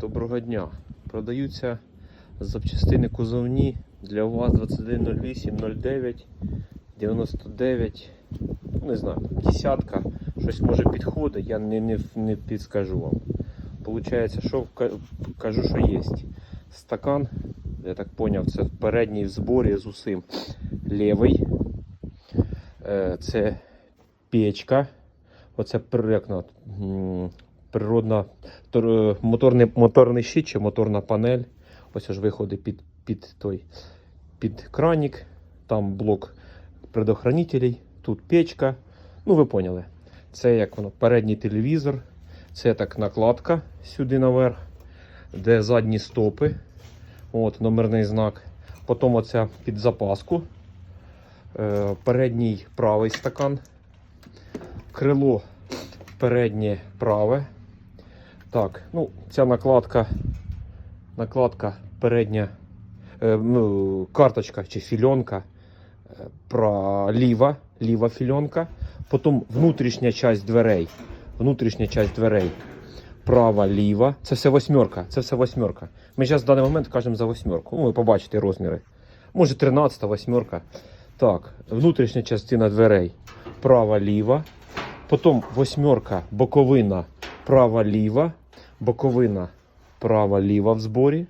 Доброго дня. Продаються запчастини кузовні для УАЗ 2108 09 99. ну, Не знаю, десятка. Щось може підходить, я не, не, не підскажу вам. Получається, що кажу, що є. Стакан, я так зрозумів, це передній в зборі з усім. Лівий. Е, Це печка. Оце як природна е, моторний, моторний щит чи моторна панель. Ось аж виходить під, під той під кранік. Там блок предохранителей, тут печка. Ну, ви поняли. Це як воно, передній телевізор, це так накладка сюди наверх, де задні стопи. От, номерний знак. Потім оця під запаску. Е, передній правий стакан. Крило переднє праве. Так, ну, ця накладка, накладка передня, е, ну, карточка чи фільонка е, про ліва, фільонка. Потім внутрішня часть дверей. Внутрішня часть дверей. Права, ліва. Це все восьмерка. Це все восьмерка. Ми зараз в даний момент кажемо за восьмерку. Ну, ви побачите розміри. Може 13 восьмерка. Так, внутрішня частина дверей. Права, ліва. Потім восьмерка, боковина, права, ліва, боковина, права, ліва в зборі.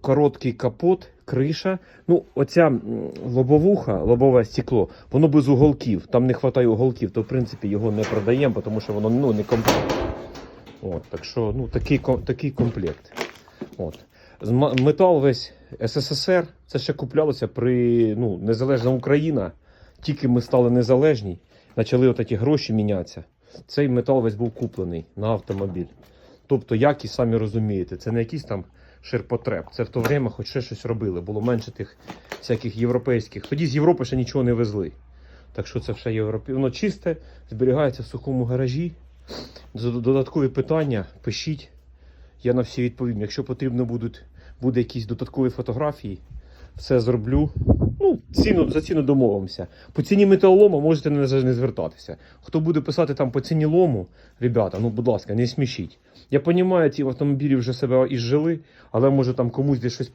Короткий капот, криша. Ну, оця лобовуха, лобове стекло, воно без уголків. Там не вистачає уголків, то в принципі його не продаємо, тому що воно ну, не комплект. От, так що ну, такий, такий комплект. От. Метал весь СССР, це ще куплялося при ну, незалежна Україна. Тільки ми стали незалежні, почали отакі гроші мінятися. Цей метал весь був куплений на автомобіль. Тобто, як і самі розумієте, це не якийсь там ширпотреб. Це в то время хоч ще щось робили. Було менше тих всяких європейських. Тоді з Європи ще нічого не везли. Так що це все європі... Воно чисте, зберігається в сухому гаражі. Додаткові питання пишіть. Я на всі відповім. Якщо потрібно будуть, буде якісь додаткові фотографії, все зроблю. Ну, ціну, за ціну домовимося. По ціні металолому можете не, не звертатися. Хто буде писати там по ціні лому, ребята, ну будь ласка, не смішіть. Я розумію, ці автомобілі вже себе і жили, але може там комусь десь щось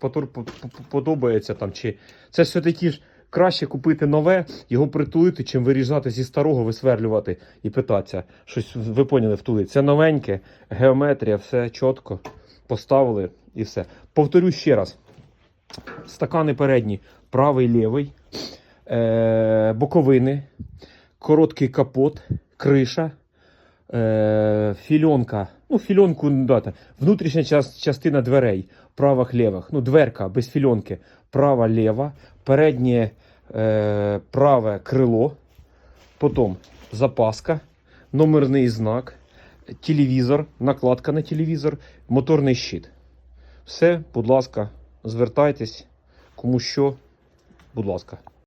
подобається там. Чи... Це все-таки ж краще купити нове, його притулити, чим вирізати зі старого, висверлювати і питатися. Щось ви поняли, втулити. Це новеньке, геометрія, все чітко поставили і все. Повторю ще раз. Стакани передні, правий, лівий, е- боковини, короткий капот, криша, е- фільонка. Ну, фільонку дата. Внутрішня час, частина дверей, правих лівих. Ну, дверка без фільонки, права ліва, переднє е- праве крило, потім запаска, номерний знак, телевізор, накладка на телевізор, моторний щит. Все, будь ласка, звертайтесь, кому що, будь ласка.